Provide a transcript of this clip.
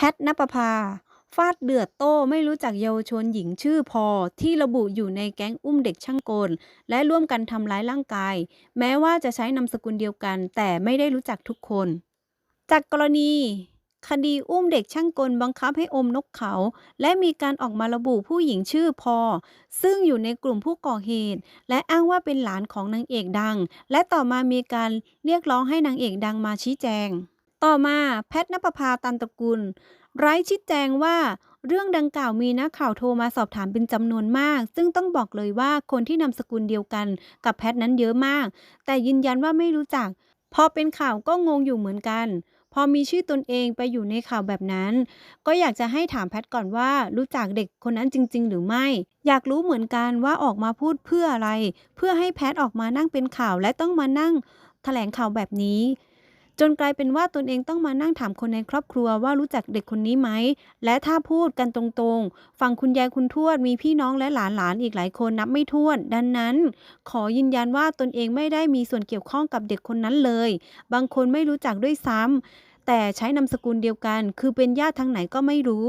แพทณปภา ฟาดเดือดโต้ไม่รู้จักเยาวชนหญิงชื่อพอ ที่ระบุอยู่ในแก๊งอุ้มเด็กช่างกล และร่วมกันทำร้ายร่างกาย แม้ว่าจะใช้นามสกุลเดียวกัน แต่ไม่ได้รู้จักทุกคน จากกรณีคดีอุ้มเด็กช่างกลบังคับให้อมนกเขา และมีการออกมาระบุผู้หญิงชื่อพอ ซึ่งอยู่ในกลุ่มผู้ก่อเหตุ และอ้างว่าเป็นหลานของนางเอกดัง และต่อมามีการเรียกร้องให้นางเอกดังมาชี้แจง ต่อมาแพทณปภาตันตระกูลไร้ชี้แจงว่าเรื่องดังกล่าวมีนักข่าวโทรมาสอบถามเป็นจำนวนมาก ซึ่งต้องบอกเลยว่าคนที่นามสกุลเดียวกันกับแพทนั้นเยอะมาก แต่ยืนยันว่าไม่รู้จัก พอเป็นข่าวก็งงอยู่เหมือนกัน พอมีชื่อตนเองไปอยู่ในข่าวแบบนั้น ก็อยากจะให้ถามแพทก่อนว่า รู้จักเด็กคนนั้นจริง ๆ หรือไม่ อยากรู้เหมือนกันว่าออกมาพูดเพื่ออะไร เพื่อให้แพทออกมานั่งเป็นข่าวและต้องมานั่งแถลงข่าวแบบนี้ จนกลายเป็นว่าตนเองต้องมานั่งถามคนในครอบครัวว่ารู้จักเด็กคนนี้ไหม และถ้าพูดกันตรงๆ ฝั่งคุณยายคุณทวดมีพี่น้องและหลานๆ อีกหลายคนนับไม่ถ้วน ดังนั้น ขอยืนยันว่าตนเองไม่ได้มีส่วนเกี่ยวข้องกับเด็กคนนั้นเลย บางคนไม่รู้จักด้วยซ้ำแต่ใช้นามสกุลเดียวกัน คือเป็นญาติทางไหนก็ไม่รู้